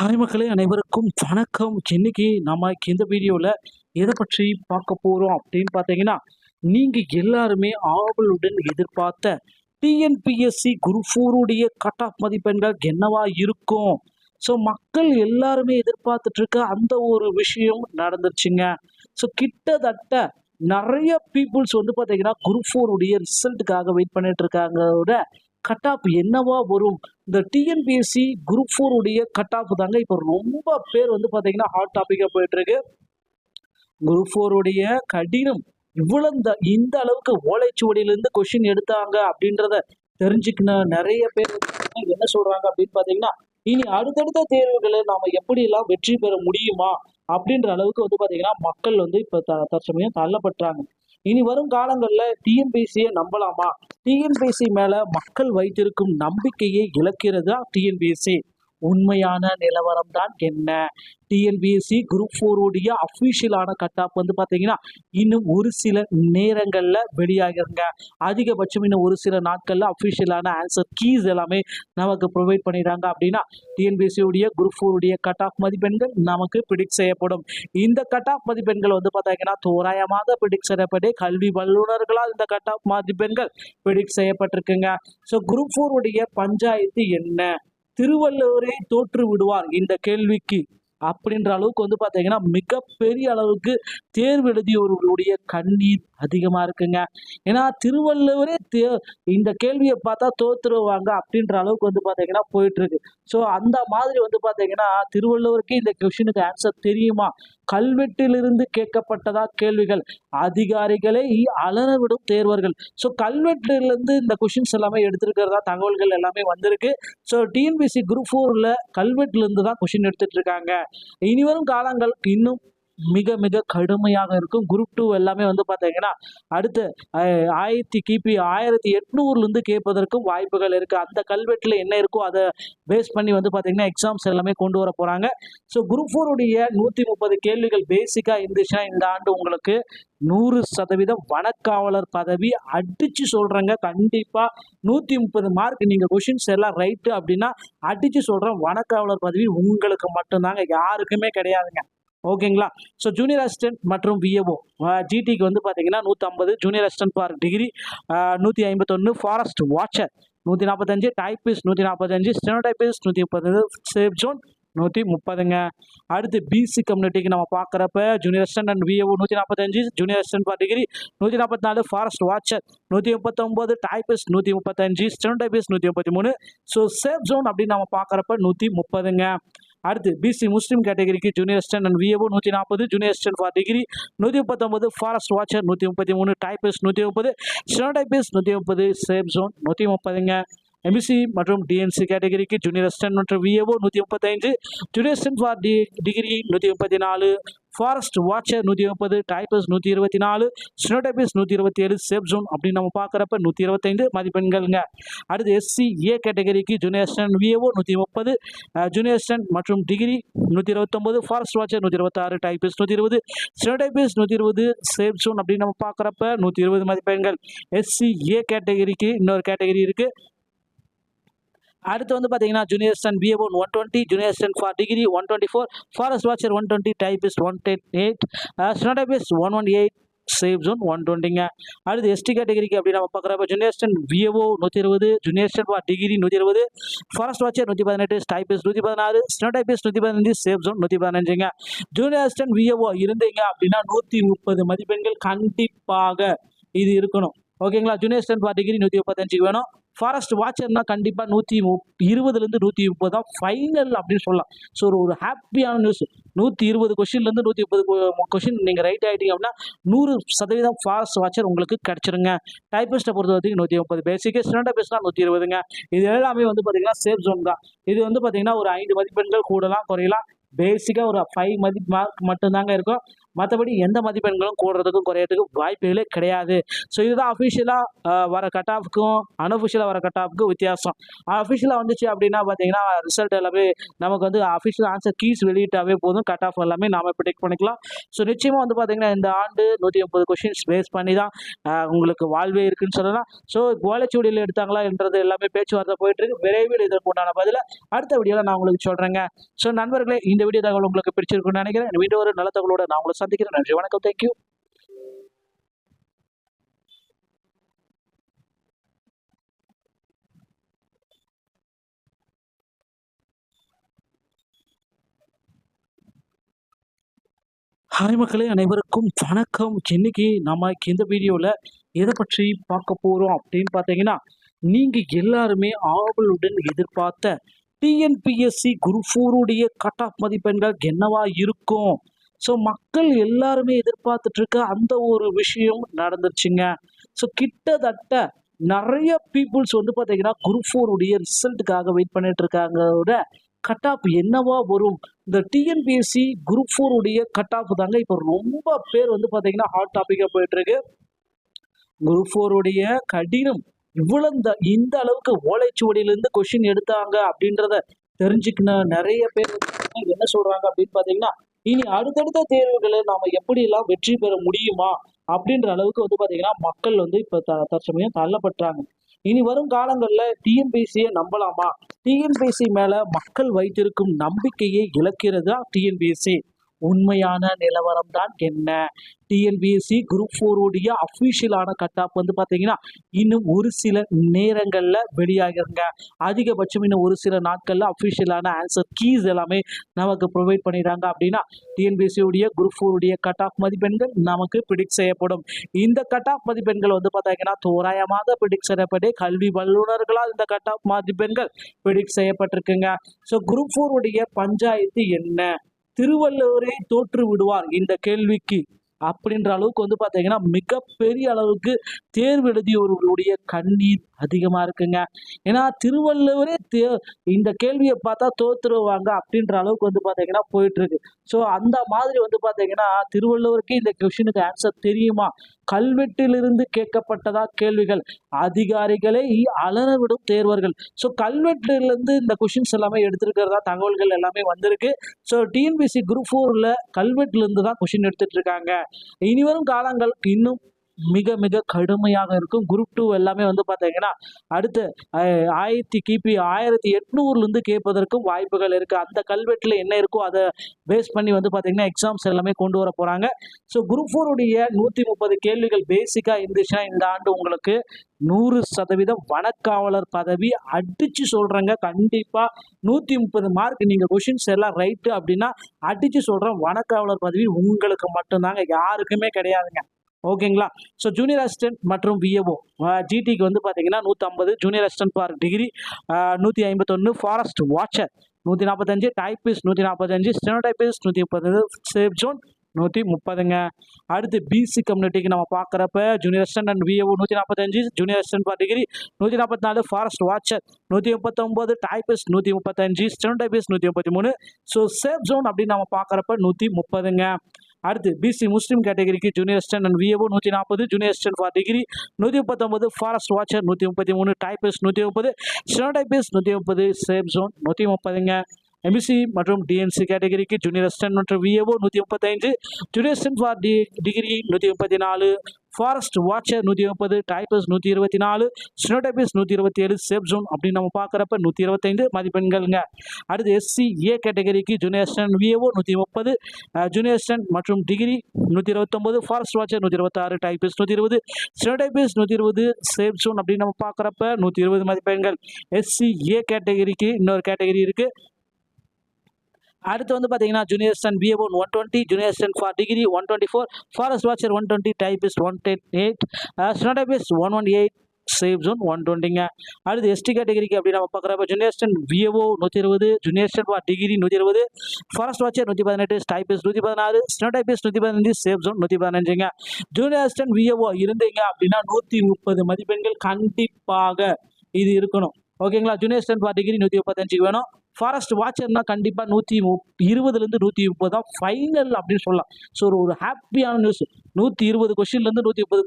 Hi மக்களே அனைவருக்கும் வணக்கம். இன்னைக்கு நம்ம இந்த வீடியோவில் எதை பற்றி பார்க்க போகிறோம் அப்படின்னு பார்த்தீங்கன்னா நீங்கள் எல்லாருமே ஆவலுடன் எதிர்பார்த்த டிஎன்பிஎஸ்சி குரூப் ஃபோருடைய கட் ஆஃப் மதிப்பெண்கள் என்னவா இருக்கும்? ஸோ மக்கள் எல்லாருமே எதிர்பார்த்துட்டு இருக்க அந்த ஒரு விஷயம் நடந்துருச்சுங்க. ஸோ கிட்டத்தட்ட நிறைய பீப்புள்ஸ் வந்து பார்த்தீங்கன்னா குரூப் ஃபோருடைய ரிசல்ட்டுக்காக வெயிட் பண்ணிட்டு இருக்காங்க. கட் ஆஃப் என்னவா வரும்? இந்த டிஎன்பிஎஸ்சி குரூப் ஃபோர் உடைய கட் ஆஃப் தாங்க. இப்போ ரொம்ப பேர் வந்து பார்த்தீங்கன்னா ஹாட் டாப்பிக்காக போயிட்டுருக்கு. குரூப் ஃபோர் உடைய கடினம். இவ்வளவு இந்த இந்த அளவுக்கு ஓலைச்சுவடியிலேருந்து கொஷின் எடுத்தாங்க அப்படின்றத தெரிஞ்சுக்கணும் நிறைய பேர் வந்து என்ன சொல்கிறாங்க அப்படின்னு பார்த்தீங்கன்னா இனி அடுத்தடுத்த தேர்வுகளை நாம் எப்படியெல்லாம் வெற்றி பெற முடியுமா அப்படின்ற அளவுக்கு வந்து பார்த்தீங்கன்னா மக்கள் வந்து இப்போ த தற்சமயம் தள்ளப்பட்டாங்க இனி வரும் காலங்களில் டிஎன்பிஎஸ்சியை நம்பலாமா? டிஎன்பிஎஸ்சி மேல மக்கள் வைத்திருக்கும் நம்பிக்கையை இழக்கிறதா டிஎன்பிஎஸ்சி உண்மையான நிலவரம் தான் என்ன டிஎன்பிஎஸ்சி குரூப் ஃபோருடைய அஃபிஷியலான கட் ஆஃப் வந்து பார்த்தீங்கன்னா இன்னும் ஒரு சில நேரங்களில் வெளியாகிருங்க. அதிகபட்சம் இன்னும் ஒரு சில நாட்களில் அஃபிஷியலான ஆன்சர் கீஸ் எல்லாமே நமக்கு ப்ரொவைட் பண்ணிடுறாங்க. அப்படின்னா டிஎன்பிஎஸ்சியுடைய குரூப் ஃபோருடைய கட் ஆஃப் மதிப்பெண்கள் நமக்கு பிடிக் செய்யப்படும். இந்த கட் ஆஃப் மதிப்பெண்கள் வந்து பார்த்தீங்கன்னா தோராயமாக பிடிக் செய்யப்பட்டு கல்வி வல்லுநர்களால் இந்த கட் ஆஃப் மதிப்பெண்கள் பிடிக் செய்யப்பட்டிருக்குங்க. ஸோ குரூப் ஃபோருடைய பஞ்சாயத்து என்ன? திருவள்ளுவரே தோற்று விடுவார் இந்த கேள்விக்கு அப்படின்ற அளவுக்கு வந்து பார்த்தீங்கன்னா மிகப்பெரிய அளவுக்கு தேர்வு எழுதியவர்களுடைய கண்ணீர் அதிகமாக இருக்குங்க. ஏன்னா திருவள்ளுவரே தே இந்த கேள்வியை பார்த்தா தோத்துருவாங்க அப்படின்ற அளவுக்கு வந்து பார்த்தீங்கன்னா போயிட்டு இருக்கு. ஸோ அந்த மாதிரி வந்து பார்த்தீங்கன்னா திருவள்ளுவருக்கே இந்த கொஷினுக்கு ஆன்சர் தெரியுமா? கல்வெட்டிலிருந்து கேட்கப்பட்டதா கேள்விகள்? அதிகாரிகளை அலறவிடும் தேர்வர்கள். ஸோ கல்வெட்டிலிருந்து இந்த கொஷின்ஸ் எல்லாமே எடுத்திருக்கிறதா? தகவல்கள் எல்லாமே வந்திருக்கு. ஸோ டிஎன்பிசி குரூப் ஃபோரில் கல்வெட்டிலிருந்து தான் கொஷின் எடுத்துட்டு இருக்காங்க. இனிவரும் காலங்கள் இன்னும் மிக மிக கடுமையாக இருக்கும். குரூப் டூ எல்லாமே வந்து பார்த்தீங்கன்னா அடுத்து ஆயிரத்தி கிபி ஆயிரத்தி எட்நூறுலேருந்து கேட்பதற்கும் வாய்ப்புகள் இருக்குது அந்த கல்வெட்டில் என்ன இருக்கோ அதை பேஸ் பண்ணி வந்து பார்த்தீங்கன்னா எக்ஸாம்ஸ் எல்லாமே கொண்டு வர போகிறாங்க ஸோ குரூப் ஃபோருடைய நூற்றி முப்பது கேள்விகள் பேசிக்காக இருந்துச்சுன்னா இந்த ஆண்டு உங்களுக்கு நூறு சதவீதம் வனக்காவலர் பதவி அடித்து சொல்கிறேங்க கண்டிப்பாக நூற்றி முப்பது மார்க் நீங்கள் கொஷின்ஸ் எல்லாம் ரைட்டு அப்படின்னா அடித்து சொல்கிறேன் வனக்காவலர் பதவி உங்களுக்கு மட்டும்தாங்க. யாருக்குமே கிடையாதுங்க. ஓகேங்களா? ஸோ ஜூனியர் அசிஸ்டன்ட் மற்றும் விஏஓ ஜிடிக்கு வந்து பார்த்தீங்கன்னா நூற்றம்பது ஜூனியர் அசிஸ்டன்ட் ஃபார் டிகிரி நூற்றி ஐம்பத்தொன்று ஃபாரஸ்ட் வாட்சர் நூற்றி நாற்பத்தஞ்சு டைப்பிஸ் நூற்றி நாற்பத்தஞ்சு ஸ்டெனோடைப்பிஸ் நூற்றி முப்பத்தஞ்சு சேஃப் ஜோன் நூற்றி முப்பதுங்க அடுத்து பிசி கம்யூனிட்டிக்கு நம்ம பார்க்குறப்ப ஜூனியர் அசிஸ்டன்ட் அண்ட் விஏஓ நூற்றி நாற்பத்தஞ்சு ஜூனியர் அசிஸ்டன்ட் ஃபார் டிகிரி நூற்றி நாற்பத்தி நாலு ஃபாரஸ்ட் வாட்சர் நூற்றி முப்பத்தொம்போது டைப்பிஸ்ட் நூற்றி முப்பத்தஞ்சு ஸ்டெனோடைப்பிஸ் நூற்றி முப்பத்தி மூணு ஸோ சேஃப் ஜோன் அப்படின்னு நம்ம பார்க்குறப்ப நூற்றி முப்பதுங்க அடுத்து பிசி முஸ்லீம் கேட்டகரிக்கு ஜூனியர் அசிஸ்டன்ட் அண்ட் விஏஓ நூற்றி நாற்பது ஜூனியர் அசிஸ்டன்ட் ஃபார் டிகிரி நூற்றி முப்பத்தொம்பது ஃபாரஸ்ட் வாட்சர் நூற்றி முப்பத்தி மூணு டைப்பிஸ்ட் நூற்றி முப்பது ஸ்டெனோடைப்பிஸ்ட் நூற்றி முப்பது சேஃப் ஜோன் நூற்றி முப்பதுங்க. எம்பிசி மற்றும் டிஎன்சி கேட்டகரிக்கு ஜூனியர் அசிஸ்டன்ட் மற்றும் விஏஓ நூற்றி முப்பத்தைந்து junior assistant for the degree நூற்றி முப்பத்தி நாலு ஃபாரஸ்ட் வாட்சர் நூற்றி முப்பது டைப்பர்ஸ் நூற்றி இருபத்தி நாலு ஸ்னோடபிஸ் நூற்றி இருபத்தி ஏழு சேஃப் அப்படின்னு நம்ம பார்க்குறப்ப நூற்றி இருபத்தைந்து மதிப்பெண்கள்ங்க. அடுத்து எஸ்சி ஏ கேட்டகரிக்கு ஜூனியர் அசிஸ்டன்ட் விஏஓ நூற்றி முப்பது ஜூனியர் அசிஸ்டன்ட் மற்றும் டிகிரி நூற்றி இருபத்தொம்பது ஃபாரஸ்ட் வாட்சர் நூற்றி இருபத்தாறு டைப்பர்ஸ் நூற்றி இருபது ஸ்னோடைபிஸ் நூற்றி இருபது சேஃப் அப்படின்னு நம்ம பார்க்குறப்ப நூற்றி இருபது மதிப்பெண்கள். எஸ்சி ஏ கேட்டகரிக்கு இன்னொரு கேட்டகரி இருக்குது அடுத்து வந்து பார்த்தீங்கன்னா junior assistant BA one one twenty junior assistant for degree one twenty four forest watcher one twenty typist one ten eight steno typist one one eight safe zone one டுவெண்ட்டிங்க அடுத்து ST கேட்டகரிக்கு அப்படி நம்ம பார்க்குறப்ப junior stun VAO நூற்றி இருபது junior assistant for degree நூற்றி இருபது forest watcher நூற்றி பதினெட்டு ஸ்டைபிஸ் நூற்றி பதினாறு ஸ்னோடைபிஸ் நூற்றி பதினஞ்சு சேஃப் ஜோன் நூற்றி பதினஞ்சுங்க. ஜூனியர் ஸ்டன் விஏஓ இருந்தீங்க அப்படின்னா நூற்றி முப்பது மதிப்பெண்கள் கண்டிப்பாக இது இருக்கணும். ஓகேங்களா ஜூனியர் ஸ்டன் ஃபார் டிகிரி நூற்றி முப்பத்தஞ்சுக்கு வேணும். ஃபாரஸ்ட் வாட்சர்னால் கண்டிப்பாக நூற்றி மு இருபதுலேருந்து நூற்றி முப்பது தான் ஃபைனல் அப்படின்னு சொல்லலாம். ஸோ ஒரு ஒரு ஹாப்பியான நியூஸ் நூற்றி இருபது கொஷின்லேருந்து நூற்றி முப்பது கொஷின் நீங்கள் ரைட் ஆகிட்டீங்க அப்படின்னா நூறு சதவீதம் ஃபாரஸ்ட் வாட்சர் உங்களுக்கு கிடச்சிருங்க. டைப்பிஸ்ட்டை பொறுத்த வரைக்கும் நூற்றி முப்பது. பேசிக்கு ஸ்டாண்டர்ட் பேஸ்னா நூற்றி இருபதுங்க. இது எல்லாமே வந்து பார்த்தீங்கன்னா சேஃப் ஜோன் தான். இது வந்து பார்த்தீங்கன்னா ஒரு ஐந்து மதிப்பெண்கள் கூடலாம் குறையலாம். பேசிக்காக ஒரு ஃபைவ் மதி மார்க் மட்டும்தாங்க இருக்கும். மற்றபடி எந்த மதிப்பெண்களும் கூடுறதுக்கும் குறையறதுக்கும் வாய்ப்புகளே கிடையாது. ஸோ இதுதான் அஃபிஷியலாக வர கட் ஆஃப்க்கும் அன்அஃபிஷியலாக வர கட் ஆஃப்க்கும் வித்தியாசம். அஃபிஷியலாக வந்துச்சு அப்படின்னா பார்த்தீங்கன்னா ரிசல்ட் எல்லாமே நமக்கு வந்து அஃபிஷியல் ஆன்சர் கீஸ் வெளியிட்டாவே போதும். கட் ஆஃப் எல்லாமே நாம ப்ரிடிக்ட் பண்ணிக்கலாம். ஸோ நிச்சயமாக வந்து பார்த்தீங்கன்னா இந்த ஆண்டு நூற்றி முப்பது கொஷின்ஸ் பேஸ் பண்ணி தான் உங்களுக்கு வாழ்வே இருக்குன்னு சொல்லலாம். ஸோ கோலைச்சூடியில் எடுத்தாங்களா என்றது எல்லாமே பேச்சுவார்த்தை போயிட்டு இருக்கு விரைவில் இதற்கு உண்டான பதில அடுத்த வீடியோவில் நான் உங்களுக்கு சொல்கிறேங்க ஸோ நண்பர்களே இந்த வீடியோ தகவல் உங்களுக்கு பிடிச்சிருக்குன்னு நினைக்கிறேன். மீண்டும் ஒரு நல்ல தகவலோட நான் உங்களை சந்திக்கிறேன் நன்றி வணக்கம் தேங்க்யூ ஹாய் மக்களே அனைவருக்கும் வணக்கம். இன்னைக்கு நம்ம இந்த வீடியோவில் எதை பற்றி பார்க்க போகிறோம் அப்படின்னு பார்த்தீங்கன்னா நீங்கள் எல்லாருமே ஆவலுடன் எதிர்பார்த்த டிஎன்பிஎஸ்சி குரூப் ஃபோருடைய கட் ஆஃப் மதிப்பெண்கள் என்னவா இருக்கும்? ஸோ மக்கள் எல்லாருமே எதிர்பார்த்துட்டு இருக்க அந்த ஒரு விஷயம் நடந்துருச்சுங்க. ஸோ கிட்டத்தட்ட நிறைய பீப்புள்ஸ் வந்து பார்த்தீங்கன்னா குரூப் ஃபோருடைய ரிசல்ட்டுக்காக வெயிட் பண்ணிட்டு இருக்காங்களோட கட் ஆஃப் என்னவா வரும்? இந்த டிஎன்பிஎஸ்சி குரூப் ஃபோர் உடைய கட் ஆஃப் தாங்க இப்போ ரொம்ப பேர் வந்து பார்த்தீங்கன்னா ஹாட் டாப்பிக்காக போயிட்டு இருக்கு குரூப் ஃபோர் உடைய கடினம் இவ்வளவு இந்த இந்த அளவுக்கு ஓலைச்சுவடியிலேருந்து கொஷின் எடுத்தாங்க அப்படின்றத தெரிஞ்சுக்கணும் நிறைய பேர் வந்து என்ன சொல்றாங்க அப்படின்னு பார்த்தீங்கன்னா இனி அடுத்தடுத்த தேர்வுகளை நாம எப்படி எல்லாம் வெற்றி பெற முடியுமா அப்படின்ற அளவுக்கு வந்து பாத்தீங்கன்னா மக்கள் வந்து இப்போ த தற்சமயம் தள்ளப்பட்டாங்க இனி வரும் காலங்களில் டிஎன்பிசியை நம்பலாமா? டிஎன்பிஎஸ்சி மேல மக்கள் வைத்திருக்கும் நம்பிக்கையை இழக்கிறதா டிஎன்பிஎஸ்சி உண்மையான நிலவரம் தான் என்ன டிஎன்பிஎஸ்சி குரூப் ஃபோருடைய அஃபிஷியலான கட் ஆஃப் வந்து பார்த்தீங்கன்னா இன்னும் ஒரு சில நேரங்களில் வெளியாகிருங்க. அதிகபட்சம் இன்னும் ஒரு சில நாட்களில் அஃபிஷியலான ஆன்சர் கீஸ் எல்லாமே நமக்கு ப்ரொவைட் பண்ணிடுறாங்க அப்படின்னா டிஎன்பிஎஸ்சியுடைய குரூப் ஃபோருடைய கட் ஆஃப் மதிப்பெண்கள் நமக்கு ப்ரிடிக்ட் செய்யப்படும். இந்த கட் ஆஃப் மதிப்பெண்கள் வந்து பார்த்தீங்கன்னா தோராயமாக ப்ரிடிக்ட் செய்யப்பட்டு கல்வி வல்லுநர்களால் இந்த கட் ஆஃப் மதிப்பெண்கள் ப்ரிடிக்ட் செய்யப்பட்டிருக்குங்க. ஸோ குரூப் ஃபோருடைய பஞ்சாயத்து என்ன? திருவள்ளுவரே தோற்று விடுவார் இந்த கேள்விக்கு அப்படின்ற அளவுக்கு வந்து பார்த்தீங்கன்னா மிகப்பெரிய அளவுக்கு தேர்வு எழுதியவர்களுடைய கண்ணீர் அதிகமாக இருக்குங்க. ஏன்னா திருவள்ளுவரே தே இந்த கேள்வியை பார்த்தா தோத்துருவாங்க அப்படின்ற அளவுக்கு வந்து பார்த்தீங்கன்னா போயிட்டு இருக்கு ஸோ அந்த மாதிரி வந்து பார்த்தீங்கன்னா திருவள்ளுவருக்கே இந்த கொஷினுக்கு ஆன்சர் தெரியுமா? கல்வெட்டிலிருந்து கேட்கப்பட்டதா கேள்விகள். அதிகாரிகளை அலறவிடும் தேர்வர்கள். ஸோ கல்வெட்டிலிருந்து இந்த கொஷின்ஸ் எல்லாமே எடுத்திருக்கிறதா தகவல்கள் எல்லாமே வந்திருக்கு. ஸோ டிஎன்பிசி குரூப் ஃபோரில் கல்வெட்டிலிருந்து தான் கொஷின் எடுத்துட்டு இருக்காங்க. இனி வரும் காலங்கள் இன்னும் மிக மிக கடுமையாக இருக்கும். குரூப் டூ எல்லாமே வந்து பார்த்தீங்கன்னா அடுத்து ஆயிரத்தி கிபி ஆயிரத்தி எட்நூறுலேருந்து கேட்பதற்கும் வாய்ப்புகள் இருக்குது அந்த கல்வெட்டில் என்ன இருக்கோ அதை பேஸ் பண்ணி வந்து பார்த்தீங்கன்னா எக்ஸாம்ஸ் எல்லாமே கொண்டு வர போகிறாங்க ஸோ குரூப் ஃபோருடைய நூற்றி முப்பது கேள்விகள் பேசிக்காக இருந்துச்சுன்னா இந்த ஆண்டு உங்களுக்கு நூறு சதவீதம் வனக்காவலர் பதவி அடித்து சொல்கிறேங்க கண்டிப்பாக நூற்றி முப்பது மார்க் நீங்கள் கொஷின்ஸ் எல்லாம் ரைட்டு அப்படின்னா அடித்து சொல்கிறேன் வனக்காவலர் பதவி உங்களுக்கு மட்டும்தாங்க. யாருக்குமே கிடையாதுங்க. ஓகேங்களா? ஸோ ஜூனியர் அசிஸ்டன்ட் மற்றும் விஏஓ ஜிடிக்கு வந்து பார்த்தீங்கன்னா நூற்றம்பது ஜூனியர் அசிஸ்டன்ட் ஃபார் டிகிரி நூற்றி ஐம்பத்தொன்று ஃபாரஸ்ட் வாட்சர் நூற்றி நாற்பத்தஞ்சு டைப்பிஸ் நூற்றி நாற்பத்தஞ்சு ஸ்டெனோடைப்பிஸ் நூற்றி முப்பத்தஞ்சு சேஃப் ஜோன் நூற்றி முப்பதுங்க அடுத்து பிசி கம்யூனிட்டிக்கு நம்ம பார்க்குறப்ப ஜூனியர் அசிஸ்டன்ட் அண்ட் விஏஓ நூற்றி நாற்பத்தஞ்சு ஜூனியர் அசிஸ்டன்ட் ஃபார் டிகிரி நூற்றி நாற்பத்தி நாலு ஃபாரஸ்ட் வாட்சர் நூற்றி முப்பத்தொம்போது டைப்பிஸ்ட் நூற்றி முப்பத்தஞ்சு ஸ்டெனோடைப்பிஸ் நூற்றி முப்பத்தி மூணு ஸோ சேஃப் ஜோன் அப்படின்னு நம்ம பார்க்குறப்ப நூற்றி முப்பதுங்க அடுத்து பிசி முஸ்லீம் கேட்டகரிக்கு ஜூனியர் அசிஸ்டன்ட் அண்ட் விஏஓ நூற்றி நாற்பது ஜூனியர் அசிஸ்டன்ட் ஃபார் டிகிரி நூற்றி முப்பத்தொம்பது ஃபாரஸ்ட் வாட்சர் நூற்றி முப்பத்தி மூணு டைப்பிஸ்ட் நூற்றி முப்பது ஸ்டெனோடைப்பிஸ்ட் நூற்றி முப்பது சேஃப் ஜோன் நூற்றி முப்பதுங்க எம்பிசி மற்றும் டிஎன்சி கேட்டகரிக்கு ஜூனியர் அசிஸ்டன்ட் மற்றும் விஏஓ நூற்றி முப்பத்தைந்து junior assistant for the degree நூற்றி முப்பத்தி நாலு ஃபாரஸ்ட் வாட்சர் நூற்றி முப்பது டைப்பர்ஸ் நூற்றி இருபத்தி நாலு ஸ்னோடைபிஸ் நூற்றி இருபத்தி ஏழு சேஃப் ஜோன் அப்படின்னு நம்ம பார்க்குறப்ப நூற்றி இருபத்தைந்து மதிப்பெண்கள்ங்க. அடுத்து எஸ்சி ஏ கேட்டகரிக்கு ஜூனியர் அசிஸ்டன்ட் விஏஓ நூற்றி முப்பது ஜூனியர் அசிஸ்டன்ட் மற்றும் டிகிரி நூற்றி இருபத்தொம்பது ஃபாரஸ்ட் வாட்சர் நூற்றி இருபத்தாறு டைப்பிஸ் நூற்றி இருபது ஸ்னோடைபிஸ் நூற்றி இருபது சேஃப் ஜோன் அப்படின்னு நம்ம பார்க்குறப்ப நூற்றி இருபது மதிப்பெண்கள். எஸ்சி ஏ கேட்டகரிக்கு இன்னொரு கேட்டகரி இருக்குது அடுத்து வந்து பார்த்தீங்கன்னா junior assistant BA one one twenty junior assistant for degree one twenty four forest watcher one twenty typist one ten eight steno typist one one eight safe zone one டுவெண்ட்டிங்க அடுத்து ST கேட்டகரிக்கு அப்படி நம்ம பார்க்குறப்ப junior stun VAO நூற்றி இருபது junior assistant for degree நூற்றி இருபது forest watcher நூற்றி பதினெட்டு ஸ்டைபிஸ் நூற்றி பதினாறு ஸ்னோடைபிஸ் நூற்றி பதினஞ்சு சேஃப் ஜோன் நூற்றி பதினஞ்சுங்க. ஜூனியர் ஸ்டன் விஏஓ இருந்தீங்க அப்படின்னா நூற்றி முப்பது மதிப்பெண்கள் கண்டிப்பாக இது இருக்கணும். ஓகேங்களா ஜூனியர் ஸ்டன் ஃபார் டிகிரி நூற்றி முப்பத்தஞ்சுக்கு வேணும். ஃபாரஸ்ட் வாட்சர்னால் கண்டிப்பாக நூற்றி இருபதுலேருந்து நூற்றி முப்பது தான் ஃபைனல் அப்படின்னு சொல்லலாம். ஸோ ஒரு ஒரு ஹாப்பியான நியூஸ் நூற்றி இருபது கொஷின்லேருந்து நூற்றி முப்பது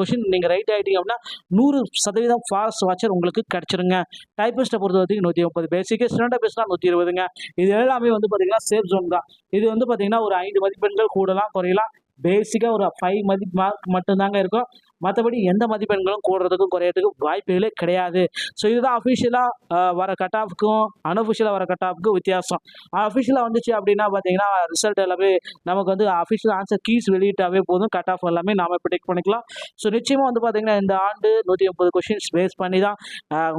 கொஷின் நீங்கள் ரைட் ஆகிட்டீங்க அப்படின்னா நூறு சதவீதம் ஃபாரஸ்ட் வாட்சர் உங்களுக்கு கிடச்சிருங்க. டைப்பிஸ்ட்டை பொறுத்த வரைக்கும் நூற்றி முப்பது. பேசிக்கு ஸ்டாண்டர்ட் பேஸ்னா நூற்றி இருபதுங்க. இது எல்லாமே வந்து பார்த்தீங்கன்னா சேஃப் ஜோன் தான். இது வந்து பார்த்தீங்கன்னா ஒரு ஐந்து மதிப்பெண்கள் கூடலாம் குறையலாம். பேசிக்காக ஒரு ஃபைவ் மதி மார்க் மட்டும்தாங்க இருக்கும். மற்றபடி எந்த மதிப்பெண்களும் கூடுறதுக்கும் குறையறதுக்கும் வாய்ப்புகளே கிடையாது. ஸோ இதுதான் அஃபிஷியலாக வர கட் ஆஃப்க்கும் அன்அஃபிஷியலாக வர கட் ஆஃப்க்கும் வித்தியாசம். அஃபிஷியலாக வந்துச்சு அப்படின்னா பார்த்தீங்கன்னா ரிசல்ட் எல்லாமே நமக்கு வந்து அஃபிஷியல் ஆன்சர் கீஸ் வெளியிட்டாவே போதும். கட் ஆஃப் எல்லாமே நாம ப்ரிடிக்ட் பண்ணிக்கலாம். ஸோ நிச்சயமாக வந்து பார்த்தீங்கன்னா இந்த ஆண்டு நூற்றி முப்பது கொஷின்ஸ் பேஸ் பண்ணி தான்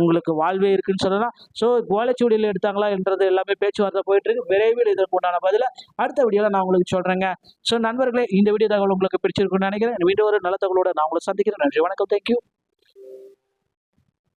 உங்களுக்கு வாழ்வே இருக்குன்னு சொல்லலாம். ஸோ கோலச்சுவடியில் எடுத்தாங்களா என்றது எல்லாமே பேச்சுவார்த்தை போயிட்டு இருக்கு விரைவில் இதற்கு உண்டான பதில அடுத்த வீடியோவில் நான் உங்களுக்கு சொல்கிறேங்க ஸோ நண்பர்களே இந்த வீடியோ தகவல் உங்களுக்கு பிடிச்சிருக்குன்னு நினைக்கிறேன். வீடியோ ஒரு நல்ல தகவலோட நான் உங்களை சந்திக்கிறேன் நன்றி வணக்கம் தேங்க்யூ